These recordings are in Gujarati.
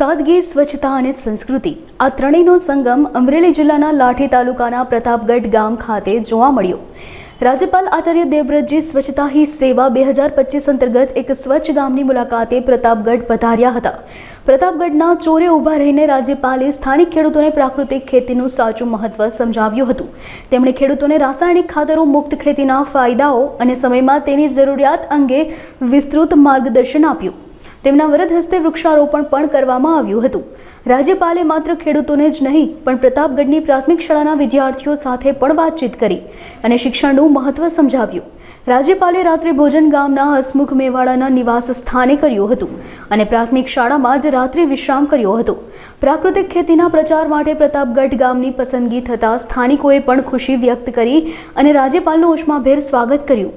સાદગી, સ્વચ્છતા અને સંસ્કૃતિ. આ ત્રણેયનો સંગમ અમરેલી જિલ્લાના લાઠી તાલુકાના પ્રતાપગઢ ગામ ખાતે જોવા મળ્યો. રાજ્યપાલ આચાર્ય દેવવ્રતજી સ્વચ્છતા હી સેવા બે હજાર પચીસ અંતર્ગત એક સ્વચ્છ ગામની મુલાકાતે પ્રતાપગઢ પધાર્યા હતા. પ્રતાપગઢના ચોરે ઊભા રહીને રાજ્યપાલે સ્થાનિક ખેડૂતોને પ્રાકૃતિક ખેતીનું સાચું મહત્વ સમજાવ્યું હતું. તેમણે ખેડૂતોને રાસાયણિક ખાતરો મુક્ત ખેતીના ફાયદાઓ અને સમયમાં તેની જરૂરિયાત અંગે વિસ્તૃત માર્ગદર્શન આપ્યું. તેમના વરદ હસ્તે વૃક્ષારોપણ પણ કરવામાં આવ્યું હતું. રાજ્યપાલે માત્ર ખેડૂતોને જ નહીં, પણ પ્રતાપગઢની પ્રાથમિક શાળાના વિદ્યાર્થીઓ સાથે પણ વાતચીત કરી અને શિક્ષણનું મહત્વ સમજાવ્યું. રાજ્યપાલે રાત્રે ભોજન ગામના હસમુખ મેવાડાના નિવાસ સ્થાને કર્યું હતું અને પ્રાથમિક શાળામાં જ રાત્રે વિશ્રામ કર્યો હતો. પ્રાકૃતિક ખેતીના પ્રચાર માટે પ્રતાપગઢ ગામની પસંદગી થતાં સ્થાનિકોએ પણ ખુશી વ્યક્ત કરી અને રાજ્યપાલનું ઉષ્માભેર સ્વાગત કર્યું.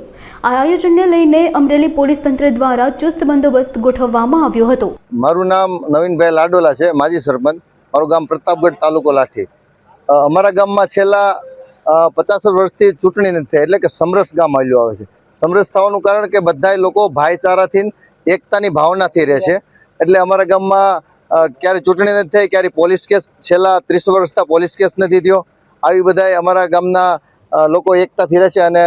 આ આયોજનને લઈને અમરેલી પોલીસ તંત્ર દ્વારા ચુસ્ત બંદોબસ્ત ગોઠવવામાં આવ્યો હતો. મારું નામ નવીનભાઈ લાડોલા છે, માજી સરપંચ. મારું ગામ પ્રતાપગઢ તાલુકો લાઠી. અમારા ગામમાં છેલ્લા પચાસ વર્ષથી ચૂંટણી નથી થઈ, એટલે કે સમરસ ગામ આવેલું આવે છે. સમરસ થવાનું કારણ કે બધાય લોકો ભાઈચારાથી એકતાની ભાવનાથી રહે છે. એટલે અમારા ગામમાં ક્યારે ચૂંટણી નથી થઈ, ક્યારે પોલીસ કેસ, છેલ્લા ત્રીસ વર્ષતા પોલીસ કેસ નથી થયો. આવી બધાય અમારા ગામના લોકો એકતાથી રહે છે અને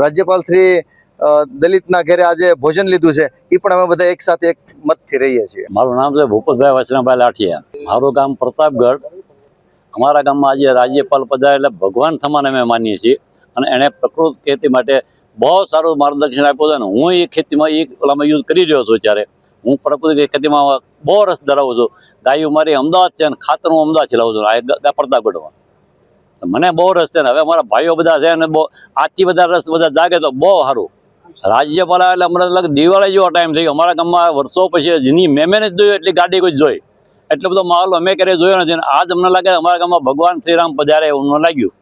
રાજ્યપાલ શ્રી અ, દલિતના ઘરે આજે ભોજન લીધું છે. એ પણ અમે બધા એક સાથે એક મતથી રહીએ છીએ. મારું નામ છે ભૂપતભાઈ વચનાભાઈ લાઠિયા. મારું ગામ પ્રતાપગઢ. અમારા ગામમાં આજે રાજ્યપાલ પધારે એટલે ભગવાન સમાન અમે માનીએ છીએ. અને એણે પ્રકૃત ખેતી માટે બહુ સારું માર્ગદર્શન આપ્યું છે અને હું એ ખેતીમાં એ ઓલામાં યુઝ કરી રહ્યો છું ત્યારે. હું પ્રકૃતિ ખેતીમાં બહુ રસ ધરાવું છું. ગાયું મારી અમદાવાદ છે અને ખાતર હું અમદાવાદ ચલાવું છું. આ પ્રતાપગઢમાં. મને બહુ રસ છે ને. હવે અમારા ભાઈઓ બધા છે અને બહુ, આજથી બધા રસ બધા જાગે તો બહુ સારું. રાજ્યપાલ એટલે અમને લગ દિવાળી જેવો ટાઈમ થઈ ગયો. અમારા ગામમાં વર્ષો પછી જેની મેમેને જ જોયું એટલી ગાડી કોઈ જોઈ. એટલો બધો માહોલ અમે ક્યારેય જોયો નથી. આજ અમને લાગે અમારા ગામમાં ભગવાન શ્રીરામ પધારે એવું લાગ્યું.